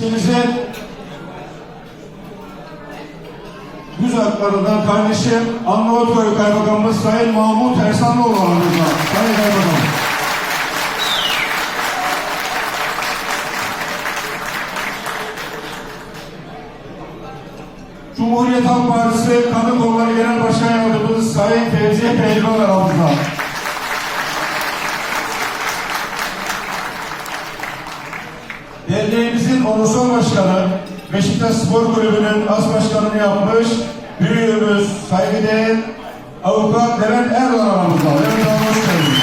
İlçemizin Düz haklarından kardeşim Arnavutköy Kaymakamımız Sayın Mahmut Ersanlıoğlu aramızda. Sayın Kaymakam. Cumhuriyet Halk Partisi Kadın Kolları Genel Başkan Yardımcımız Sayın Fevziye Pehlivan aramızda. Derneğimizin onursal başkanı, Beşiktaş Spor Kulübü'nün as başkanını yapmış, büyüğümüz, saygıdeğer avukat Levent Erdoğan aramızda. Levent Hanım hoş geldiniz.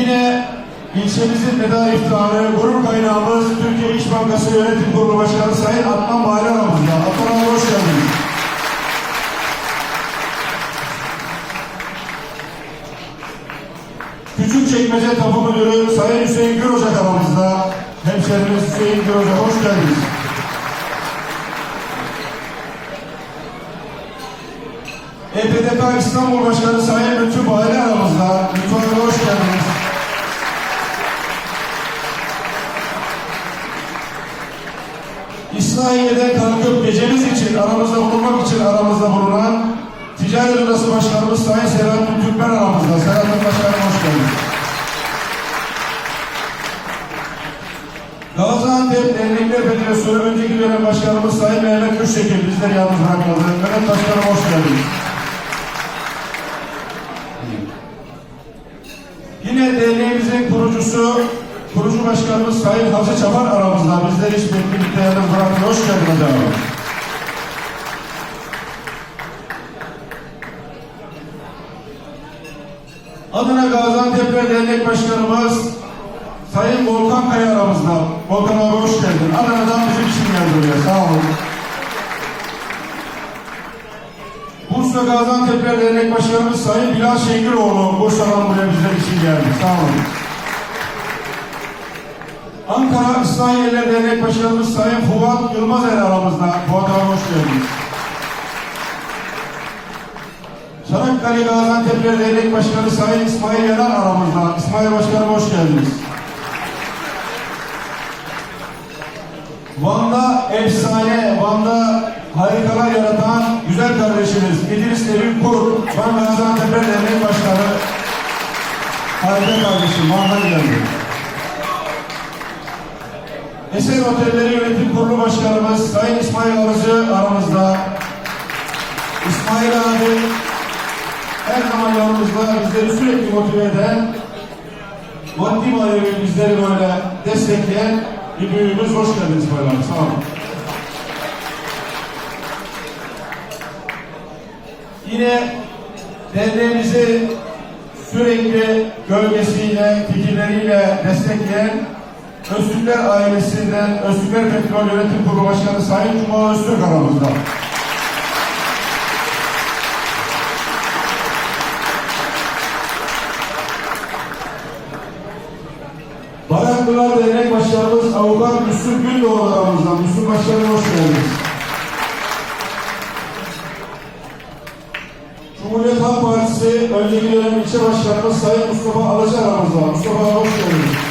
Yine ilçemizin meda iftiharı, gurur kaynağımız Türkiye İş Bankası Yönetim Kurulu Başkanı Sayın Adnan Bahri Küçükçekmece Tapu Müdürü Sayın Hüseyin Gürocak aramızda. Hemşerimiz Hüseyin Gürocak hoş geldiniz. EPDK İstanbul Başkanı Sayın Lütfü Bahri aramızda. Lütfü Hanım hoş geldiniz. İsrail'den kalkıp gecemiz için aramızda bulunmak için aramızda bulunan Ticaret Odası Başkanımız Sayın Selahattin Türkmen aramızda. Selahattin Başkanım hoş geldiniz. Gaziantep Dernekler Federasyonu önceki dönem başkanımız Sayın Mehmet Gürşekil bizleri yalnız bırakmadı. Mehmet Başkanım hoş geldiniz. Yine derneğimizin kurucusu, kurucu başkanımız Sayın Hacı Çapar aramızda. Bizleri hiç beklemekte yalnız bıraktı. Hoş geldiniz abi. Adana Gaziantep'ler Dernek Başkanımız Volkan Kaya aramızda. Volkan abi hoş geldin. Adana'dan bizim için geldi buraya. Sağ olun. Bursa Gaziantep'ler Dernek Başkanımız Sayın Bilal Şengiloğlu Bursa'dan buraya bizler için geldi. Sağ olun. Ankara İsrailler Dernek Başkanımız Sayın Fuat Yılmazer aramızda. Fuat abi hoş geldiniz. Çanakkale Gaziantep'ler Dernek Başkanı Sayın İsmail Yanar aramızda. İsmail Başkanım hoş geldiniz. Van'da efsane, Van'da harikalar yaratan güzel kardeşimiz İdris Nevin Kur, Van Gaziantep'ler Dernek Başkanı. Harika kardeşim, Van'dan geldi. Eser Otelleri Yönetim Kurulu Başkanımız Sayın İsmail Arıcı aramızda. İsmail abi her zaman yanımızda bizleri sürekli motive eden, maddi manevi bizleri böyle destekleyen bir büyüğümüz. Hoş geldiniz abi. Sağ olun. Yine derneğimizi sürekli gölgesiyle, fikirleriyle destekleyen Öztürkler ailesinden Öztürkler Petrol Yönetim Kurulu Başkanı Sayın Cuma Öztürk aramızda. Bayraklılar Dernek Başkanımız Avukat Müslüm Gündoğdu aramızda. Müslüm Başkanım hoş geldiniz. Cumhuriyet Halk Partisi önceki dönem ilçe başkanımız Sayın Mustafa Alıcı aramızda. Mustafa hoş geldiniz.